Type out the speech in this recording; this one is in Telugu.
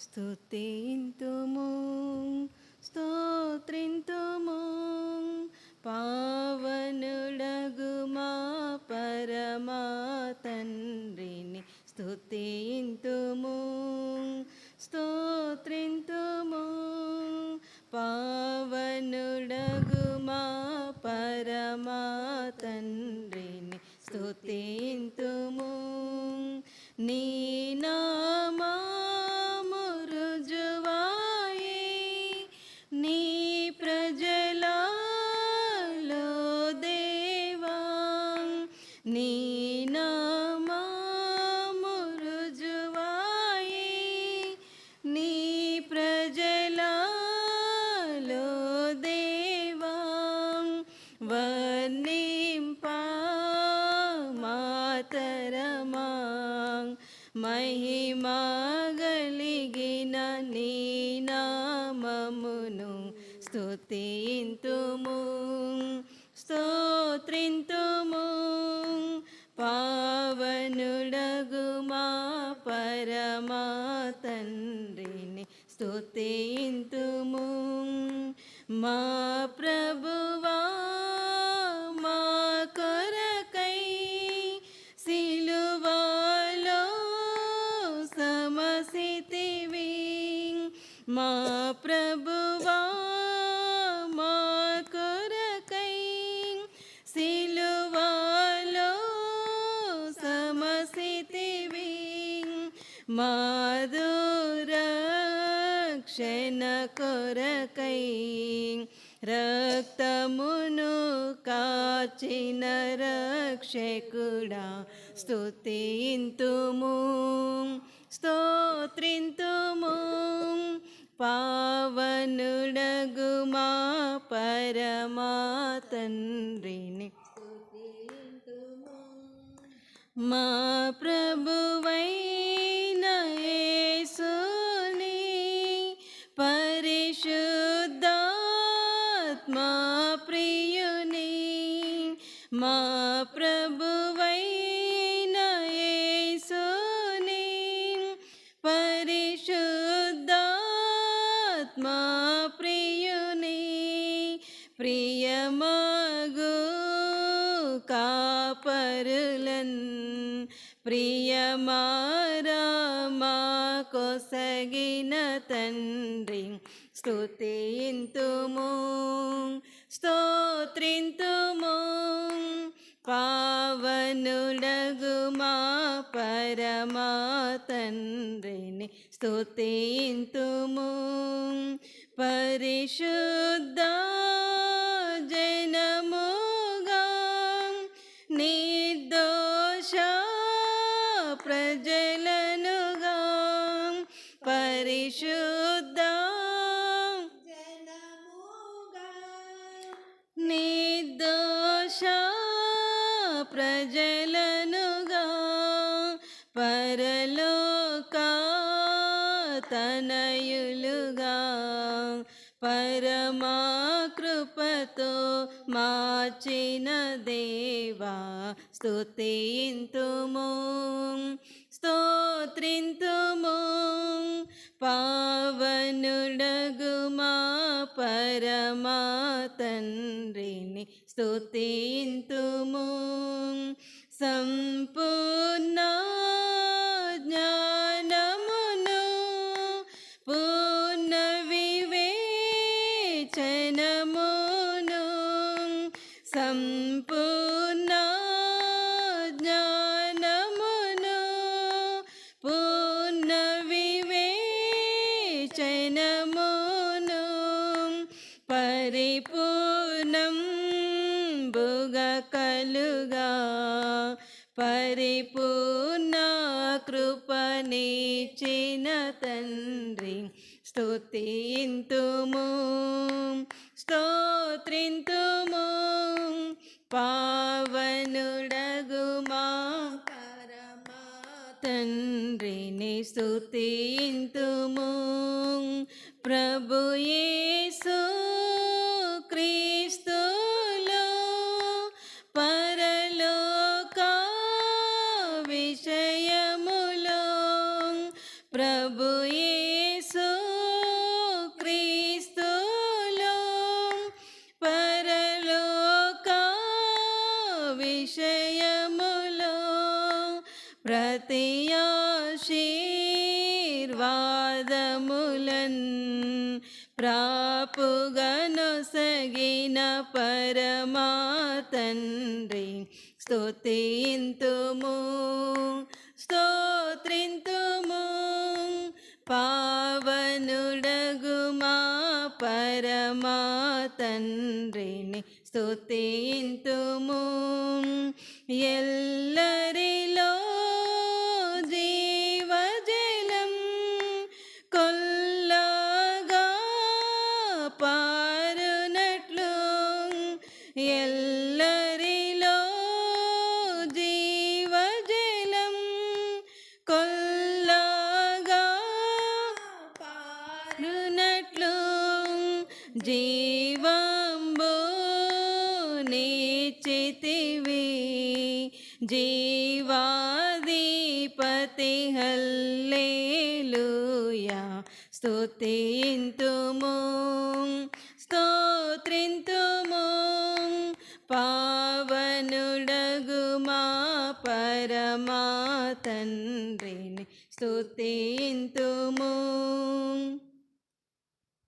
స్తుతింతుము స్తోత్రింతుము పావనుడగు మా పరమా తండ్రిని స్తుతింతుము స్తోత్రింతుము పావనుడగు మా పరమా తండ్రిని స్తుతి నీ నామము రుజువాయే నీ ప్రజలలో దేవా వర్ణింపా మహిమా గలిగిన నీ నామమును స్తుతింతుము స్తోత్రింతుము. పావనుడగు మా పరమా తండ్రిని స్తుతింతుము మా ప్రభువా మా కొరకై సిలువలో సమసితివి మా ప్రభువా మాధురక్షణ కొరకై రక్తమును కాచిన రక్షకుడా స్తుతింతుము స్తోత్రింతుము. పావనుడగు మా పరమా తండ్రిని మా ప్రభువైన కాపరులన్ ప్రియమారామా కొసగిన తండ్రి స్తుతింతుము స్తోత్రింతుము. పావనుడగు మా పరమా తండ్రిని స్తుతింతుము. పరిశుద్ధ పరిశుద్ధ నిర్దోష ప్రజలనుగా పరలోక తనయులుగా పరమా కృపతో మార్చిన దేవా స్తుతింతుమో. పావనుడగు పరమా తండ్రిని స్తుతింతుము సంపూర్ణ జ్ఞానమును పూర్ణ వివేచనమును సంపూర్ణ పరిపూర్ణం బుగ కలుగా. పరిపూర్ణ కృపనిచిన తండ్రి స్తుతింతుము స్తోత్రింతుము. పావనుడగు మా తండ్రిని స్తుతింతుము. ప్రభు యేసు విషయములో ప్రభు క్రీస్తులో పరలోక విషయములో ప్రతి ఆశీర్వాదములన్ ప్రాపుగనొసగిన పరమా తండ్రి స్తుతింతుము స్తోత్రింతుము. పావనుడగు మా పరమా తండ్రిని స్తుతింతుము. ఎల్లరిలో జీవంబు నిచితివి జీవాధిపతి హల్లేలుయా. స్తుతింతుము స్తోత్రింతుము పావనుడగు మా పరమా తండ్రిని స్తుతింతుము.